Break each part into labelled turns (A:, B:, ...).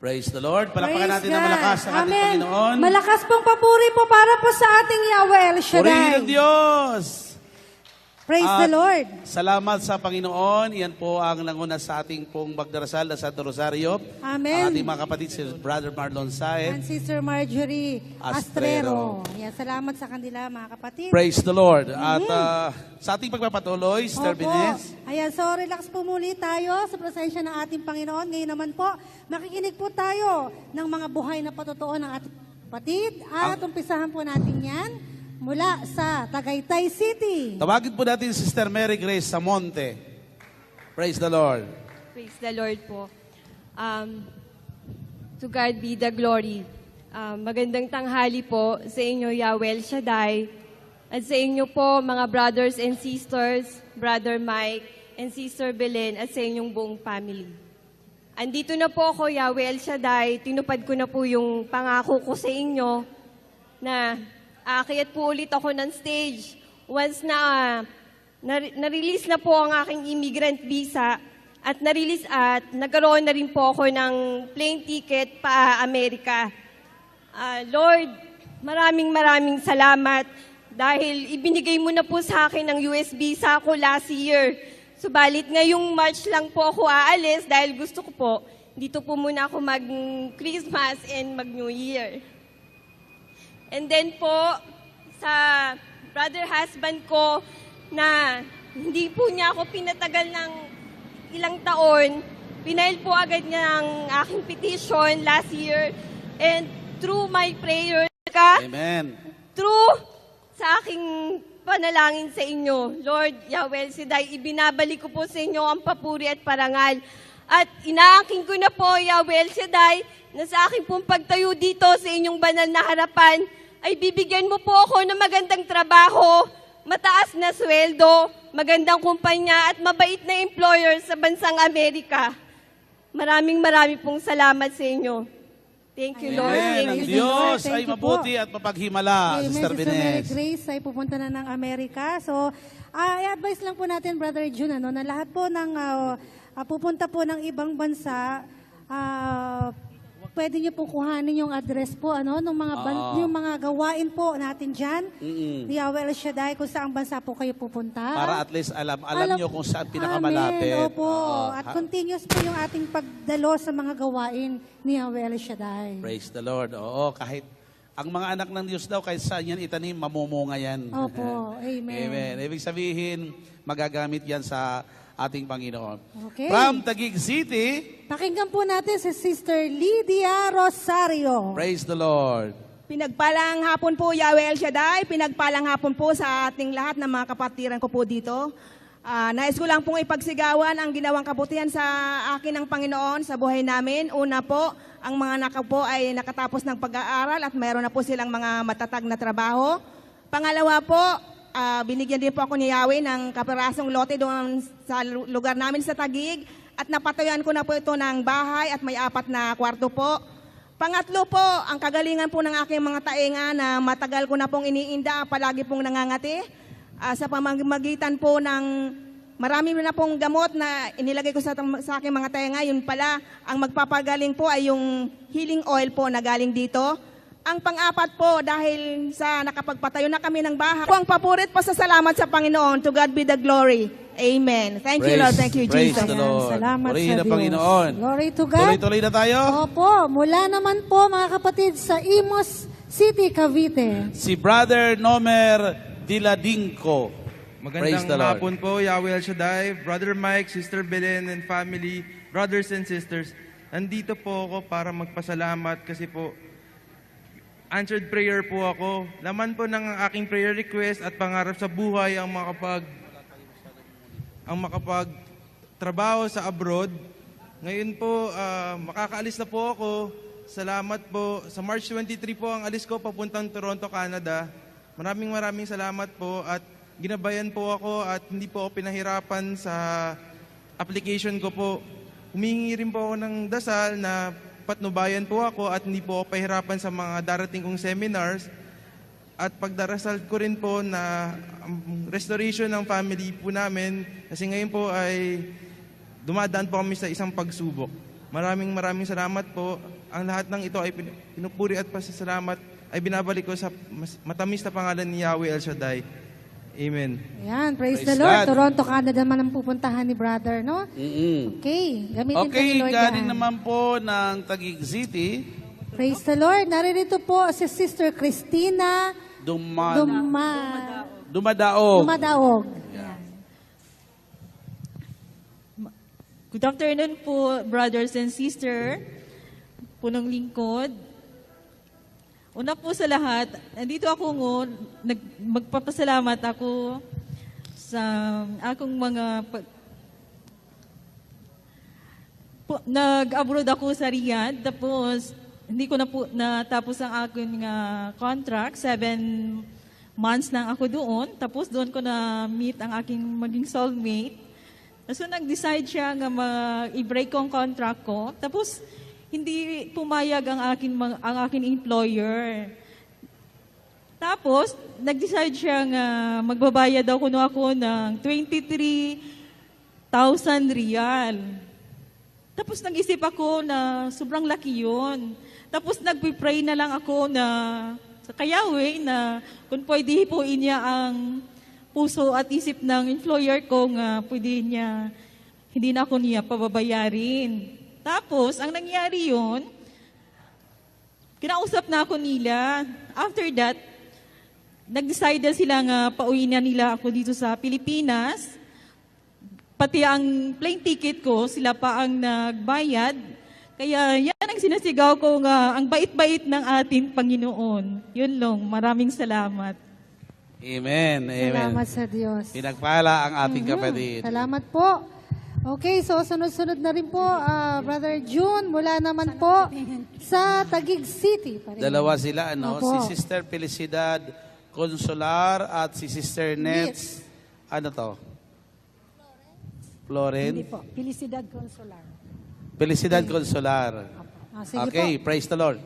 A: Praise the Lord. Palakpakan natin na malakas ang ating
B: Amen.
A: Panginoon.
B: Malakas pong papuri po para po sa ating Yahweh El
A: Purihin
B: Shaddai.
A: ang Diyos.
B: Praise
A: At
B: the Lord.
A: Salamat sa Panginoon. Yan po ang nanguna sa ating pong magdarasal na Santo Rosario.
B: Amen.
A: Ang ating mga kapatid, si Brother Marlon Saed.
B: And Sister Marjorie
A: Astrero.
B: Astrero. Yan, salamat sa kanila mga kapatid.
A: Praise the Lord. At ah, sa ating pagpapatuloy, Sister
B: Opo.
A: Bines,
B: Ayan, so relax po muli tayo sa presensya ng ating Panginoon. Ngayon naman po, makikinig po tayo ng mga buhay na patotoo ng ating kapatid. At umpisahan po natin yan mula sa Tagaytay City.
A: tawagin po natin si Sister Mary Grace Samonte. Praise the Lord.
C: Praise the Lord po. Um, to God be the glory. Um, magandang tanghali po sa inyo, Yahweh El Shaddai. At sa inyo po, mga brothers and sisters, Brother Mike and Sister Belen, at sa inyong buong family. Andito na po ako, Yahweh El Shaddai. Tinupad ko na po yung pangako ko sa inyo na aakyat po ulit ako ng stage once na na- na-release na po ang aking immigrant visa at na-release at nagkaroon na rin po ako ng plane ticket pa Amerika. Ah, Lord, maraming maraming salamat dahil ibinigay mo na po sa akin ang US visa ko last year. Subalit ngayong March lang po ako aalis dahil gusto ko po dito po muna ako mag-Christmas and mag-New Year. And then po, sa brother husband ko na hindi po niya ako pinatagal ng ilang taon, pinail po agad niya ang aking petition last year. And through my prayer, ka,
A: Amen.
C: through sa aking panalangin sa inyo, Lord Yahweh Siday, ibinabalik ko po sa inyo ang papuri at parangal. At inaaking ko na po, Yahweh Siday, na sa aking pong pagtayo dito sa inyong banal na harapan, ay bibigyan mo po ako ng magandang trabaho, mataas na sweldo, magandang kumpanya at mabait na employer sa bansang Amerika. Maraming maraming pong salamat sa inyo. Thank you, Lord.
A: Amen.
C: Thank
A: Ang
C: you.
A: Diyos
B: Thank
A: ay
B: you po.
A: mabuti at mapaghimala,
B: Amen.
A: Sister
B: Sister Mary. Grace ay pupunta na ng Amerika. So, ah, i-advise lang po natin, Brother June, ano, na lahat po ng ah, pupunta po ng ibang bansa, ah, pwede niyo po kuhanin yung address po, ano, ng mga, ban-
A: Oo.
B: yung mga gawain po natin dyan.
A: Mm-mm.
B: Yahweh El Shaddai, kung saan bansa po kayo pupunta.
A: Para at least alam, alam, nyo kung saan pinakamalapit.
B: Amen, opo.
A: Oo.
B: At
A: Ha-
B: continuous po yung ating pagdalo sa mga gawain ni Yahweh El Shaddai.
A: Praise the Lord. Oo, kahit ang mga anak ng Diyos daw, kahit saan yan itanim, mamumunga yan.
B: Opo. Amen.
A: Amen. Ibig sabihin, magagamit yan sa ating Panginoon.
B: Okay.
A: From Taguig City,
B: Pakinggan po natin si Sister Lydia Rosario.
A: praise the Lord.
D: Pinagpalang hapon po, Yahweh El Shaddai. Pinagpalang hapon po sa ating lahat ng mga kapatiran ko po dito. Ah, nais ko lang pong ipagsigawan ang ginawang kabutihan sa akin ng Panginoon sa buhay namin. Una po, ang mga anak ko po ay nakatapos ng pag-aaral at mayroon na po silang mga matatag na trabaho. Pangalawa po, ah, binigyan din po ako ni Yahweh ng kaperasong lote doon sa lu- lugar namin sa Tagig at napatayuan ko na po ito ng bahay at may apat na kwarto po. Pangatlo po, ang kagalingan po ng aking mga tainga na matagal ko na pong iniinda, palagi pong nangangati. Ah, sa pamamagitan po ng marami na pong gamot na inilagay ko sa, sa aking mga tainga, yun pala, ang magpapagaling po ay yung healing oil po na galing dito. Ang pang-apat po, dahil sa nakapagpatayo na kami ng bahay, po ang papurit po sa salamat sa Panginoon. To God be the glory. Amen. Thank you,
A: Praise-
D: Lord. Thank you,
A: praise
D: Jesus.
A: the
B: Ayan,
A: Lord.
B: salamat
A: Purihin
B: sa Diyos.
A: Panginoon.
B: Glory to God.
A: Tuloy-tuloy na tayo.
B: Opo, mula naman po mga kapatid sa Imos City, Cavite.
A: Si Brother Nomer. Praise the
E: Magandang hapon po, Yahweh El Shaddai, Brother Mike, Sister Belen and family, brothers and sisters. Nandito po ako para magpasalamat kasi po answered prayer po ako. Laman po ng aking prayer request at pangarap sa buhay ang makapag ang makapag trabaho sa abroad. Ngayon po, ah, makakaalis na po ako. Salamat po. Sa March 23 po ang alis ko papuntang Toronto, Canada. Maraming maraming salamat po at ginabayan po ako at hindi po ako pinahirapan sa application ko po. Humingi rin po ako ng dasal na patnubayan po ako at hindi po ako pahirapan sa mga darating kong seminars. At pagdarasal ko rin po na ang restoration ng family po namin kasi ngayon po ay dumadaan po kami sa isang pagsubok. Maraming maraming salamat po. Ang lahat ng ito ay pin- pinupuri at pasasalamat ay binabalik ko sa matamis na pangalan ni Yahweh El Shaddai. Amen.
B: Ayan, praise,
A: Praise
B: the Lord.
A: God.
B: Toronto, Canada naman ang pupuntahan ni brother, no?
A: Mm-mm.
B: Okay, gamitin ka
A: Okay,
B: ni Lord
A: galing
B: yan.
A: naman po ng Taguig City,
B: Praise the Lord. Naririto po si Sister Christina
A: Duma,
B: Duma,
A: Dumadaog.
B: Dumadaog.
F: Good afternoon po, brothers and sister, punong lingkod. Una po sa lahat, nandito ako ngon, magpapasalamat ako sa akong mga nag-abroad ako sa Riyadh, tapos hindi ko na po natapos ang aking uh, contract, seven months lang ako doon, tapos doon ko na meet ang aking maging soulmate. So nag-decide siya nga mag- i-break ang contract ko. Tapos hindi pumayag ang akin ang akin employer. Tapos nag-decide siya nga magbabayad daw kuno ako ng 23,000 rial. Tapos nag-isip ako na sobrang laki yun. Tapos nagpipray na lang ako na sa Kayawe na kung pwede po niya ang puso at isip ng employer ko nga pwede niya, hindi na ako niya pababayarin. Tapos, ang nangyari yun, kinausap na ako nila. After that, nag-decide na sila nga pauwi na nila ako dito sa Pilipinas. Pati ang plane ticket ko, sila pa ang nagbayad. Kaya yan ang sinasigaw ko nga, ang bait-bait ng ating Panginoon. Yun lang, maraming salamat.
A: Amen. Amen.
B: Salamat sa Diyos.
A: Pinagpala ang ating
B: Mhm.
A: kapatid.
B: Salamat po. Okay, so sunod-sunod na rin po, ah, Brother June, mula naman po sa Taguig City. pa rin.
A: Dalawa sila, ano?
B: Opo.
A: Si Sister Felicidad Consolar at si Sister Nets. Ano to? Floren?
G: Hindi po, Felicidad Consular.
A: Felicidad Consolar.
G: Ah, sige
A: Okay,
G: po.
A: praise the Lord.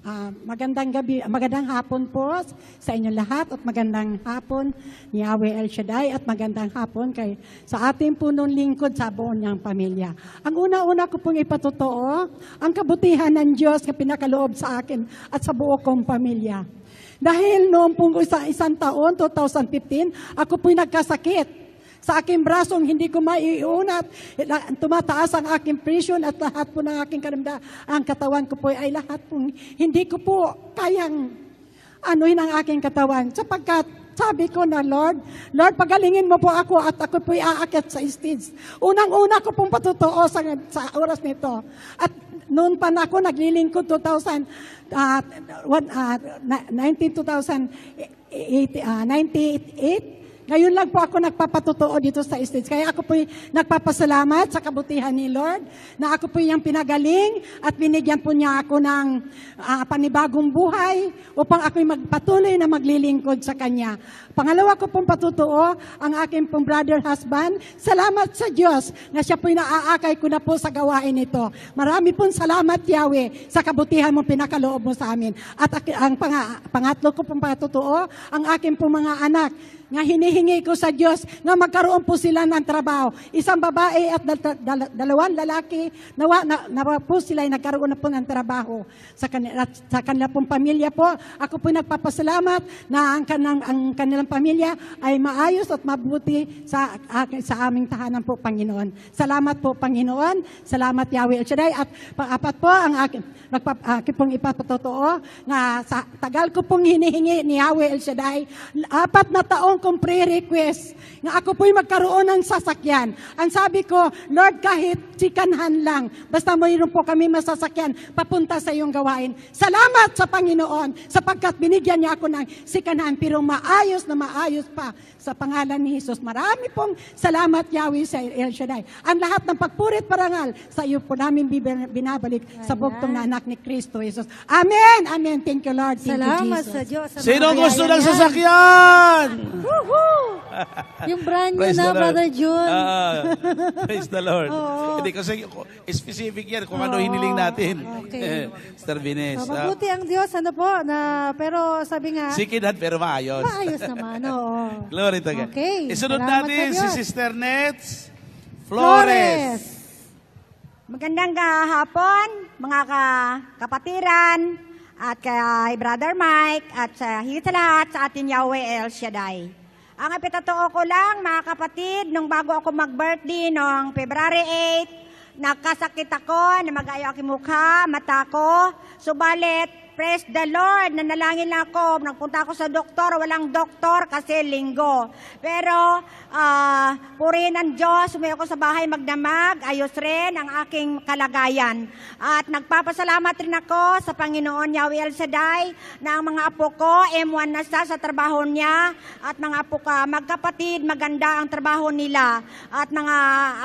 G: Ah, magandang gabi, magandang hapon po sa inyo lahat at magandang hapon ni Yahweh El Shaddai at magandang hapon kay sa ating punong lingkod sa buong niyang pamilya. Ang una-una ko pong ipatotoo, ang kabutihan ng Diyos na pinakaloob sa akin at sa buo kong pamilya. Dahil noong pong isa, isang taon, 2015, ako po'y nagkasakit. Sa aking brasong hindi ko maiunat. Tumataas ang aking presyon at lahat po ng aking karamda. Ang katawan ko po ay lahat po. Hindi ko po kayang anuhin ang aking katawan. Sapagkat sabi ko na, Lord, Lord, pagalingin mo po ako at ako po'y aakyat sa stage. Unang-una ko pong patutuo sa, sa oras nito. At noon pa na ako naglilingkod 2000, uh, one, uh, 19, 2008, uh, 98, ngayon lang po ako nagpapatotoo dito sa stage. Kaya ako po'y nagpapasalamat sa kabutihan ni Lord na ako po'y niyang pinagaling at binigyan po niya ako ng ah, panibagong buhay upang ako'y magpatuloy na maglilingkod sa Kanya. Pangalawa ko pong patutuo, ang aking pong brother husband, salamat sa Diyos na siya po'y naaakay ko na po sa gawain ito. Marami pong salamat, Yahweh, sa kabutihan mo pinakaloob mo sa amin. At ang pang- pangatlo ko pong patutuo, ang aking pong mga anak, nga hinihingi ko sa Diyos nga magkaroon po sila ng trabaho. Isang babae at dal- dal- dalawang lalaki, nawa, na, nawa po sila ay nagkaroon na po ng trabaho sa, kanila, sa kanila pong pamilya po. Ako po nagpapasalamat na ang, kanang, ang kanilang pamilya ay maayos at mabuti sa, ak- sa aming tahanan po, Panginoon. Salamat po, Panginoon. Salamat, Yahweh El Shaddai. At pang-apat po, ang akin, nagpa, akin pong ipapatotoo nga sa tagal ko pong hinihingi ni Yahweh El Shaddai, apat na taong kong pre-request nga ako po'y magkaroon ng sasakyan. Ang sabi ko, Lord, kahit chikanhan lang, basta mayroon po kami masasakyan, papunta sa iyong gawain. Salamat sa Panginoon, sapagkat binigyan niya ako ng sikanhan, pero maayos na maayos pa sa pangalan ni Jesus. Marami pong salamat, Yahweh, sa El Shaddai. Ang lahat ng pagpurit parangal, sa iyo po namin binabalik sa bugtong na anak ni Kristo Jesus. Amen! Amen! Thank you, Lord. Thank
B: Salamat
G: you, Jesus.
B: sa Diyos. sa
A: Sino gusto ng sasakyan?
B: Woohoo! Yung brand new
A: Praise
B: na,
A: the Lord.
B: Brother June.
A: Ah, praise the Lord.
B: Oo.
A: Hindi kasi specific yan kung ano hiniling natin.
B: Okay.
A: Star Vines.
B: So, mabuti ang Diyos, ano po, na, pero sabi nga,
A: Sikinhan pero maayos.
B: maayos naman, oo.
A: Glory to God.
B: Okay.
A: Isunod
B: Salamat
A: natin
B: sa
A: si
B: Diyos.
A: Sister Nets
B: Flores.
H: Magandang ah, hapon, mga ka kapatiran, at kay Brother Mike, at sa higit sa lahat sa atin Yahweh El Shaddai. Ang ipitotoo ko lang, mga kapatid, nung bago ako mag-birthday noong February 8, nakasakit ako, na mag-ayo aking mukha, mata ko. Subalit, praise the Lord, nanalangin lang ako. Nagpunta ako sa doktor, walang doktor kasi linggo. Pero, ah, purihin ng Diyos, umuwi ako sa bahay magdamag, ayos rin ang aking kalagayan. At nagpapasalamat rin ako sa Panginoon Yahweh El Shaddai na ang mga apo ko, M1 na sa sa trabaho niya, at mga apo ka, magkapatid, maganda ang trabaho nila. At mga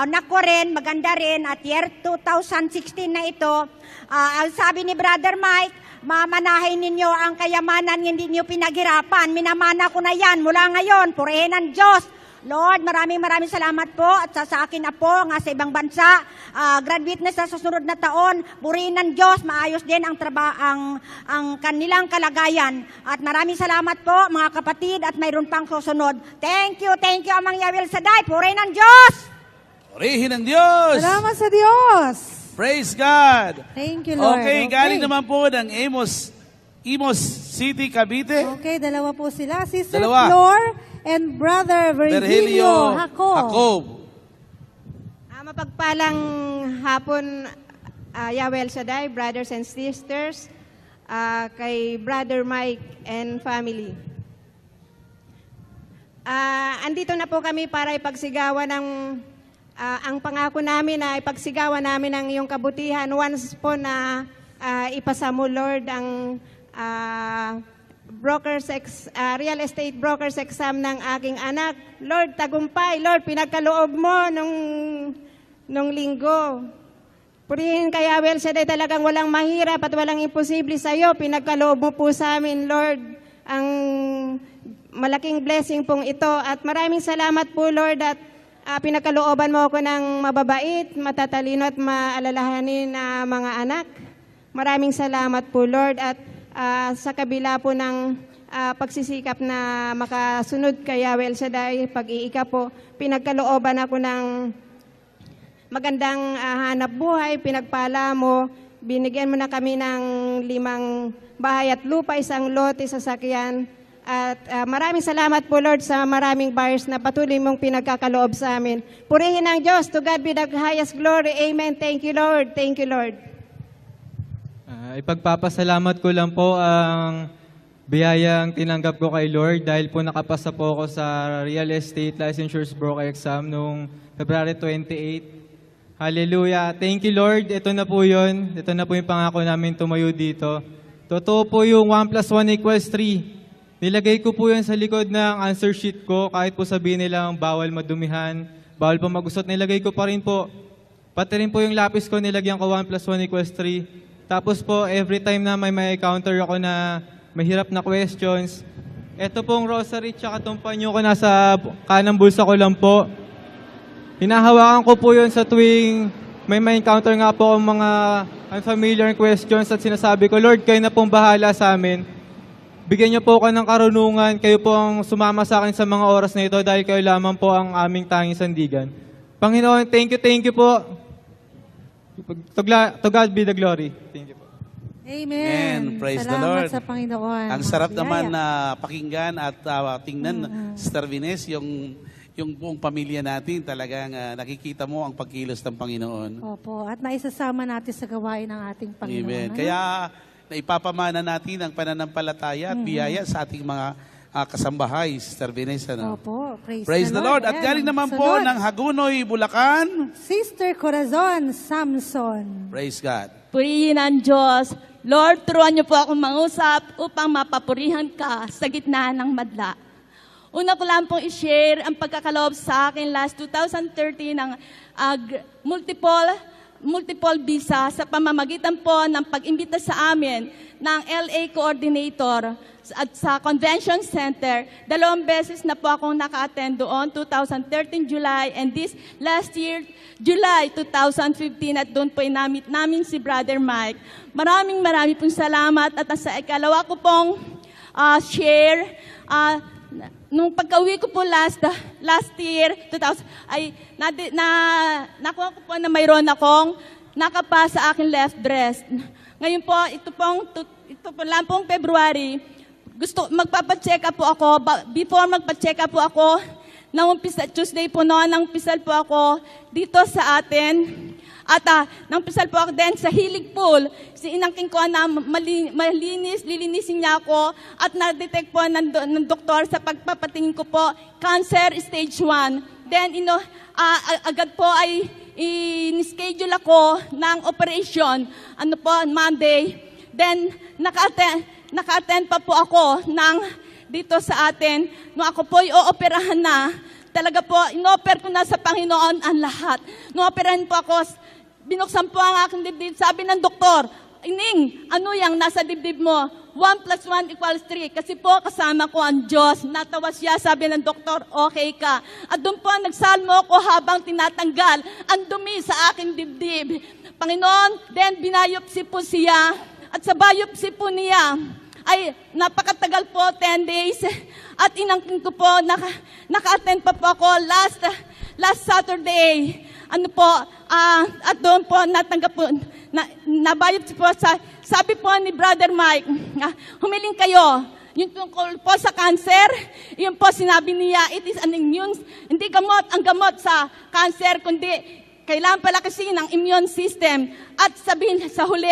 H: anak ko rin, maganda rin. At year 2016 na ito, ang sabi ni Brother Mike, mamanahin ninyo ang kayamanan hindi niyo pinaghirapan. Minamana ko na yan mula ngayon. Purihin ng Diyos. Lord, maraming maraming salamat po at sa, sa akin na po nga sa ibang bansa, ah, graduate na sa susunod na taon, purihin ng Diyos, maayos din ang, traba, ang, ang kanilang kalagayan. At maraming salamat po mga kapatid at mayroon pang susunod. Thank you, thank you Amang Yawil Saday, purihin ng Diyos!
A: Purihin ng Diyos!
B: Salamat sa Diyos.
A: Praise God!
B: Thank you, Lord.
A: Okay, galing naman po ng Amos, Amos City, Cavite.
B: Okay, dalawa po sila. Sister
A: Dalawa.
B: Flor and Brother Virgilio
A: Virgilio
B: Jacob.
A: Jacob.
I: Ah, mapagpalang hapon, uh, Yahweh El Shaddai, brothers and sisters, ah, kay Brother Mike and family. Ah, andito na po kami para ipagsigawan ng ah, ang pangako namin na ipagsigawan namin ang iyong kabutihan once po na ah, ipasa mo, Lord, ang ah, brokers ex, ah, real estate brokers exam ng aking anak. Lord, tagumpay. Lord, pinagkaloob mo nung, nung linggo. Purihin kaya, well, siya talagang walang mahirap at walang imposible sa iyo. Pinagkaloob mo po sa amin, Lord, ang malaking blessing pong ito. At maraming salamat po, Lord, at ah, pinagkalooban mo ako ng mababait, matatalino at maalalahanin na mga anak. Maraming salamat po, Lord. At ah, sa kabila po ng ah, pagsisikap na makasunod kay Yahweh El Shaddai, pag-iika po, pinagkalooban ako ng magandang ah, hanap buhay, pinagpala mo, binigyan mo na kami ng limang bahay at lupa, isang lote, sasakyan. At ah, maraming salamat po Lord sa maraming buyers na patuloy mong pinagkakaloob sa amin. Purihin ang Diyos. To God be the highest glory. Amen. Thank you Lord. Thank you Lord.
J: Ah, ipagpapasalamat ko lang po ang biyayang tinanggap ko kay Lord dahil po nakapasa po ako sa Real Estate Licensures Broker Exam noong February 28. Hallelujah. Thank you Lord. Ito na po yun. Ito na po yung pangako namin tumayo dito. Totoo po yung 1 plus 1 equals 3. Nilagay ko po yan sa likod ng answer sheet ko kahit po sabihin nilang bawal madumihan, bawal po magusot. Nilagay ko pa rin po Pati rin po yung lapis ko, nilagyan ko 1 plus 1 equals 3. Tapos po, every time na may may encounter ako na mahirap na questions, ito pong rosary tsaka itong panyo ko nasa kanang bulsa ko lang po. Hinahawakan ko po yun sa tuwing may may encounter nga po ang mga unfamiliar questions at sinasabi ko, Lord, kayo na pong bahala sa amin. Bigyan niyo po ako ng karunungan, kayo po ang sumama sa akin sa mga oras na ito dahil kayo lamang po ang aming tanging sandigan. Panginoon, thank you, thank you po. To, God be the glory. Thank you po.
B: Amen.
A: Amen. Praise the
B: Salamat
A: Lord.
B: sa Panginoon.
A: Ang sarap
B: Biyaya.
A: naman na pakinggan at ah, tingnan, Sister Vines, yung, yung buong pamilya natin, talagang ah, nakikita mo ang pagkilos ng Panginoon.
B: Opo, at naisasama natin sa gawain ng ating Panginoon.
A: Amen.
B: ano?
A: Kaya naipapamana natin ang pananampalataya at biyaya sa ating mga ah, kasambahay, Sister Vines. Ano?
B: Opo, praise,
A: Praise the Lord. At
B: Ayan.
A: galing naman po
B: Sunod,
A: ng Hagunoy, Bulacan.
B: Sister Corazon Samson.
A: Praise God.
K: Purihin ang Diyos. Lord, turuan niyo po akong mangusap upang mapapurihan ka sa gitna ng madla. Una ko lang pong i-share ang pagkakaloob sa akin last 2013 ng gr- multiple multiple visa sa pamamagitan po ng pag-imbita sa amin ng LA coordinator at sa convention center. Dalawang beses na po akong naka-attend doon, 2013 July and this last year, July 2015 at doon po inamit namin si Brother Mike. Maraming maraming pong salamat at sa ikalawa ko pong ah, share, na- nung pagka-uwi ko po last last year 2000 ay na, na nakuha ko po na mayroon akong nakapa sa aking left breast. Ngayon po, ito pong, ito po lang pong February, gusto, magpapacheck up po ako. Before magpacheck up po ako, nang umpisa, Tuesday po noon, nang umpisal po ako dito sa atin. At ah, nang umpisal po ako din sa Hilig Pool, si inangking ko na mali, malinis, lilinisin niya ako at na-detect po ng, ng doktor sa pagpapatingin ko po, cancer stage 1. Then, ino, ah, a- agad po ay in-schedule ako ng operation, ano po, Monday. Then, naka-attend, naka-attend pa po ako ng dito sa atin. Nung ako po i-ooperahan na, talaga po, inoper ko na sa Panginoon ang lahat. Nung operahan po ako, binuksan po ang aking dibdib. Sabi ng doktor, Ining, ano yang nasa dibdib mo? 1 plus 1 equals 3. Kasi po kasama ko ang Diyos. Natawa siya, sabi ng doktor, okay ka. At doon po nagsalmo ako habang tinatanggal ang dumi sa aking dibdib. Panginoon, then binayopsi po siya. At sa biopsy po niya, ay napakatagal po, 10 days. At inangkin ko po, naka, naka-attend pa po ako last, last Saturday. Ano po, ah, at doon po natanggap po, na, nabayot po sa, sabi po ni Brother Mike, ah, humiling kayo, yung tungkol po sa cancer, yun po sinabi niya, it is an immune, hindi gamot ang gamot sa cancer, kundi kailangan pala kasi ng immune system. At sabihin sa huli,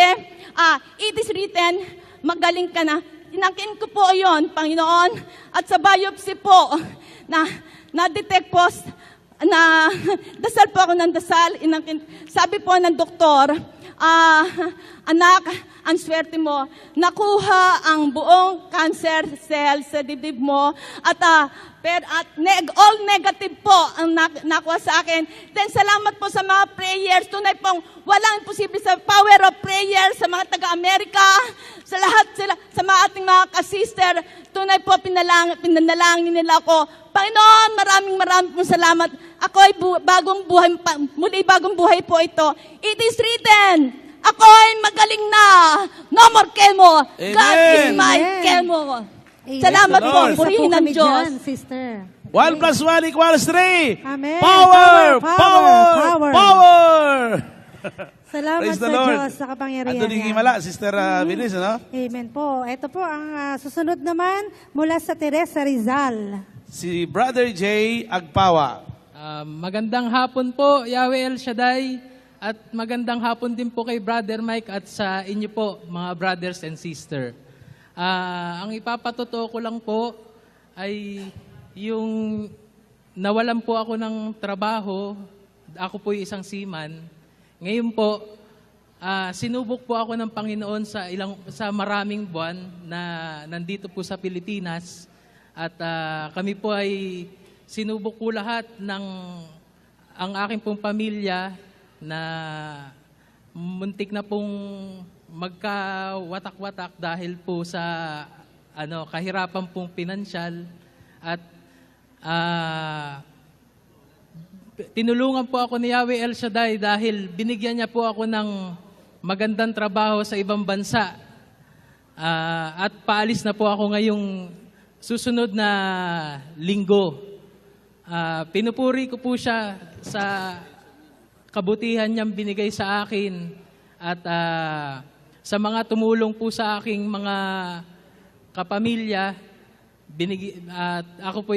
K: ah, it is written, magaling ka na. Inangkin ko po yon Panginoon. At sa biopsy po, na, na-detect po, na dasal po ako ng dasal. Inangkin, sabi po ng doktor, ah, anak, ang swerte mo, nakuha ang buong cancer cell sa dibdib mo at ah, per, at neg, all negative po ang nak, nakuha sa akin. Then salamat po sa mga prayers. Tunay pong walang imposible sa power of prayer sa mga taga-Amerika, sa lahat sila, sa mga ating mga kasister. Tunay po pinalang, pinanalangin nila ako. Panginoon, maraming maraming pong salamat. Ako ay bu- bagong buhay, pa- muli bagong buhay po ito. It is written, ako ay magaling na. No more chemo. God is
A: Amen.
K: my
B: Amen.
K: chemo.
B: Amen.
K: Salamat po.
A: Lord.
K: Purihin ng Diyos.
B: sister.
A: 1 plus 1 equals 3.
B: Amen.
A: Power!
B: Power,
A: Power!
B: power. Salamat
A: Praise the
B: sa
A: Lord.
B: Diyos sa kapangyarihan
A: Anthony
B: niya.
A: Gimala, Sister uh, Venice, ano?
B: Amen po. Ito po ang ah, susunod naman mula sa Teresa Rizal.
A: Si Brother Jay Agpawa.
L: Ah, magandang hapon po, Yahweh El Shaddai. At magandang hapon din po kay Brother Mike at sa inyo po, mga brothers and sister. Ah, ang ipapatotoo ko lang po ay yung nawalan po ako ng trabaho, ako po isang seaman. Ngayon po, ah, sinubok po ako ng Panginoon sa ilang sa maraming buwan na nandito po sa Pilipinas at ah, kami po ay sinubok po lahat ng ang aking pong pamilya na muntik na pong magkawatak-watak dahil po sa ano kahirapan pong pinansyal at ah, tinulungan po ako ni Yahweh El Shaddai dahil binigyan niya po ako ng magandang trabaho sa ibang bansa. Ah, at paalis na po ako ngayong susunod na linggo. Ah, pinupuri ko po siya sa kabutihan niyang binigay sa akin at ah, sa mga tumulong po sa aking mga kapamilya, binigi, at ako po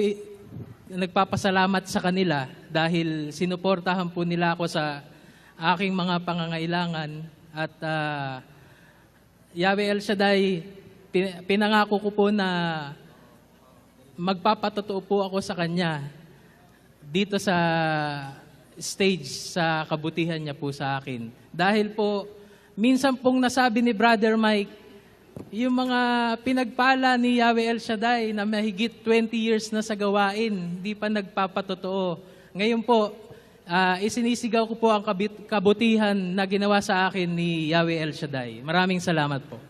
L: nagpapasalamat sa kanila dahil sinuportahan po nila ako sa aking mga pangangailangan at ah, Yahweh El Shaddai, pin- pinangako ko po na magpapatotoo po ako sa Kanya dito sa stage sa kabutihan niya po sa akin. Dahil po, minsan pong nasabi ni Brother Mike, yung mga pinagpala ni Yahweh El Shaddai na mahigit 20 years na sa gawain, hindi pa nagpapatotoo. Ngayon po, ah, isinisigaw ko po ang kabutihan na ginawa sa akin ni Yahweh El Shaddai. Maraming salamat po.